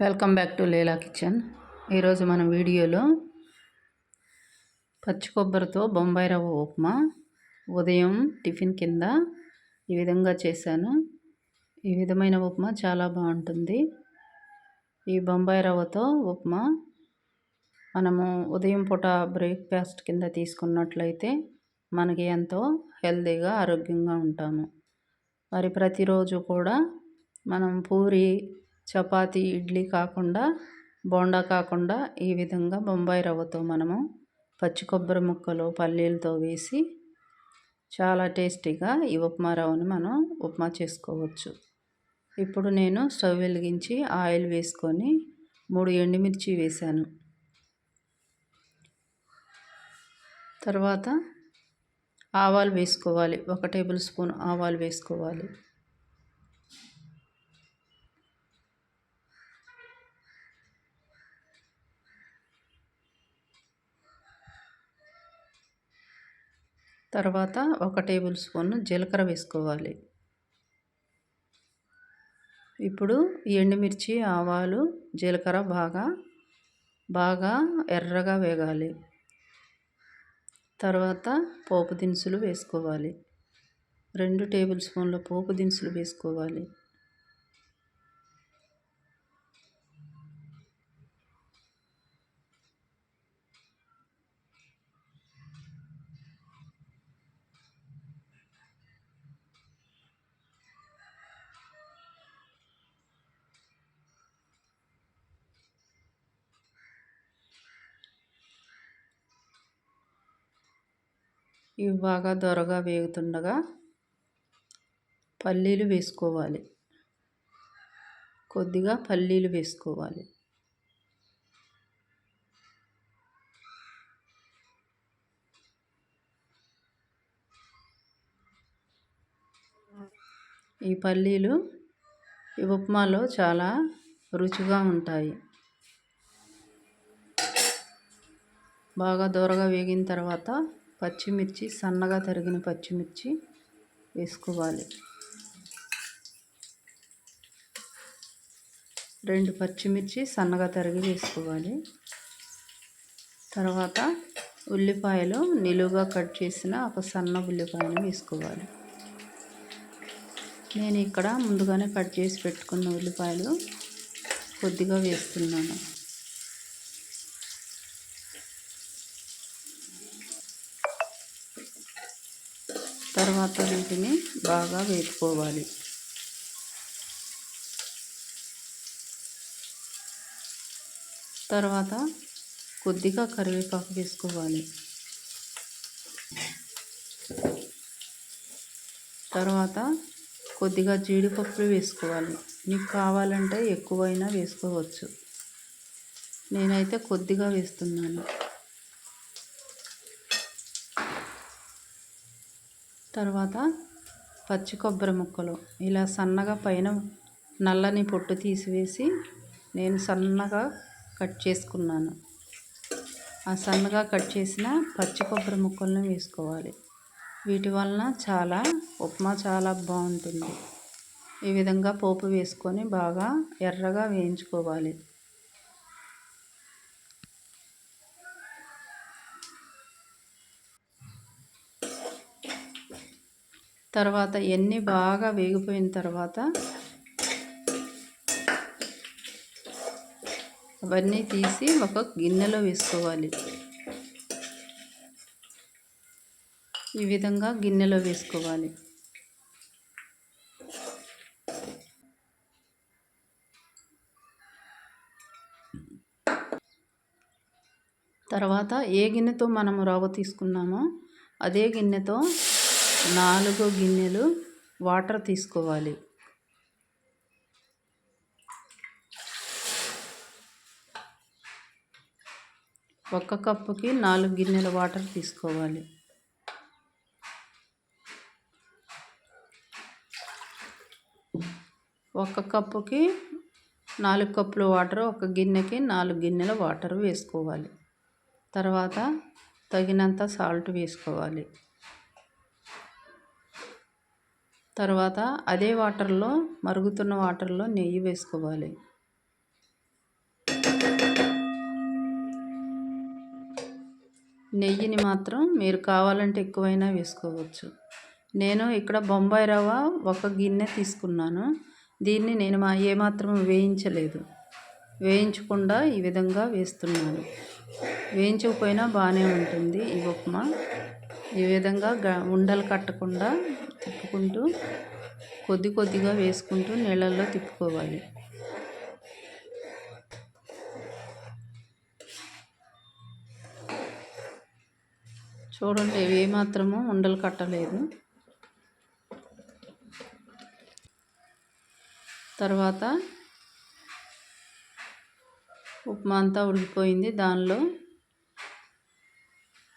Welcome back to Leela kitchen ఈరోజు మన వీడియోలో పచ్చి కొబ్బరితో బొంబాయి రవ్వ ఉప్మా. ఉదయం టిఫిన్ కింద ఈ విధంగా చేశాను. ఈ విధమైన ఉప్మా చాలా బాగుంటుంది. ఈ బొంబాయి రవ్వతో ఉప్మా మనము ఉదయం పూట బ్రేక్ఫాస్ట్ కింద తీసుకున్నట్లయితే మనకి ఎంతో హెల్తీగా ఆరోగ్యంగా ఉంటాము. మరి ప్రతిరోజు కూడా మనం పూరి చపాతి ఇడ్లీ కాకుండా బోండా కాకుండా ఈ విధంగా బొంబాయి రవ్వతో మనము పచ్చి కొబ్బరి ముక్కలు పల్లీలతో వేసి చాలా టేస్టీగా ఈ ఉప్మా రవ్వను మనం ఉప్మా చేసుకోవచ్చు. ఇప్పుడు నేను స్టవ్ వెలిగించి ఆయిల్ వేసుకొని మూడు ఎండుమిర్చి వేశాను. తర్వాత ఆవాలు వేసుకోవాలి. ఒక టేబుల్ స్పూన్ ఆవాలు వేసుకోవాలి. తర్వాత ఒక టేబుల్ స్పూన్ జీలకర్ర వేసుకోవాలి. ఇప్పుడు ఎండుమిర్చి ఆవాలు జీలకర్ర బాగా బాగా ఎర్రగా వేగాలి. తర్వాత పోపు దినుసులు వేసుకోవాలి. రెండు టేబుల్ స్పూన్ల పోపు దినుసులు వేసుకోవాలి. ఇవి బాగా దొరగా వేగుతుండగా పల్లీలు వేసుకోవాలి. కొద్దిగా పల్లీలు వేసుకోవాలి. ఈ పల్లీలు ఈ ఉప్మాలో చాలా రుచిగా ఉంటాయి. బాగా దూరగా వేగిన తర్వాత పచ్చిమిర్చి సన్నగా తరిగిన పచ్చిమిర్చి వేసుకోవాలి. రెండు పచ్చిమిర్చి సన్నగా తరిగి వేసుకోవాలి. తర్వాత ఉల్లిపాయలు నిలువుగా కట్ చేసిన ఒక సన్న ఉల్లిపాయను వేసుకోవాలి. నేను ఇక్కడ ముందుగానే కట్ చేసి పెట్టుకున్న ఉల్లిపాయలు కొద్దిగా వేస్తున్నాను. తర్వాత వీటిని బాగా వేపుకోవాలి. తర్వాత కొద్దిగా కరివేపాకు వేసుకోవాలి. తర్వాత కొద్దిగా జీడిపప్పులు వేసుకోవాలి. మీకు కావాలంటే ఎక్కువైనా వేసుకోవచ్చు. నేనైతే కొద్దిగా వేస్తున్నాను. తర్వాత పచ్చి కొబ్బరి ముక్కలు. ఇలా సన్నగా పైన నల్లని పొట్టు తీసివేసి నేను సన్నగా కట్ చేసుకున్నాను. ఆ సన్నగా కట్ చేసిన పచ్చి కొబ్బరి ముక్కలను వేసుకోవాలి. వీటి వలన చాలా ఉప్మా చాలా బాగుంటుంది. ఈ విధంగా పోపు వేసుకొని బాగా ఎర్రగా వేయించుకోవాలి. తర్వాత ఎన్ని బాగా వేగిపోయిన తర్వాత అవన్నీ తీసి ఒక గిన్నెలో వేసుకోవాలి. ఈ విధంగా గిన్నెలో వేసుకోవాలి. తర్వాత ఏ గిన్నెతో మనము రవ్వ తీసుకున్నామో అదే గిన్నెతో నాలుగు గిన్నెలు వాటర్ తీసుకోవాలి. ఒక్క కప్పుకి నాలుగు గిన్నెల వాటర్ తీసుకోవాలి. ఒక కప్పుకి నాలుగు కప్పుల వాటర్ ఒక గిన్నెకి నాలుగు గిన్నెల వాటర్ వేసుకోవాలి. తర్వాత తగినంత సాల్ట్ వేసుకోవాలి. తర్వాత అదే వాటర్లో మరుగుతున్న వాటర్లో నెయ్యి వేసుకోవాలి. నెయ్యిని మాత్రం మీరు కావాలంటే ఎక్కువైనా వేసుకోవచ్చు. నేను ఇక్కడ బొంబాయి రవ్వ ఒక గిన్నె తీసుకున్నాను. దీన్ని నేను మా ఏమాత్రం వేయించలేదు. వేయించకుండా ఈ విధంగా వేస్తున్నాను. వేయించకపోయినా బాగానే ఉంటుంది ఈ ఉప్మా. ఈ విధంగా గ ఉండలు కట్టకుండా తిప్పుకుంటూ కొద్ది కొద్దిగా వేసుకుంటూ నీళ్ళల్లో తిప్పుకోవాలి. చూడండి ఇవి ఏమాత్రము ఉండలు కట్టలేదు. తర్వాత ఉప్మా అంతా ఉడికిపోయింది. దానిలో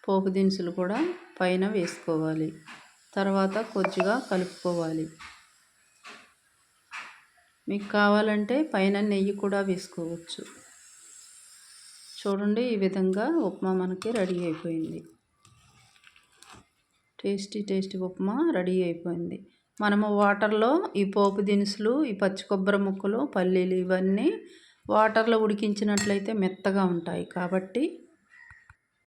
పోపు దినుసులు కూడా పైన వేసుకోవాలి. తర్వాత కొద్దిగా కలుపుకోవాలి. మీకు కావాలంటే పైన నెయ్యి కూడా వేసుకోవచ్చు. చూడండి ఈ విధంగా ఉప్మా మనకి రెడీ అయిపోయింది. టేస్టీ టేస్టీ ఉప్మా రెడీ అయిపోయింది. మనము వాటర్లో ఈ పోపు దినుసులు ఈ పచ్చి కొబ్బరి ముక్కలు పల్లీలు ఇవన్నీ వాటర్లో ఉడికించినట్లయితే మెత్తగా ఉంటాయి కాబట్టి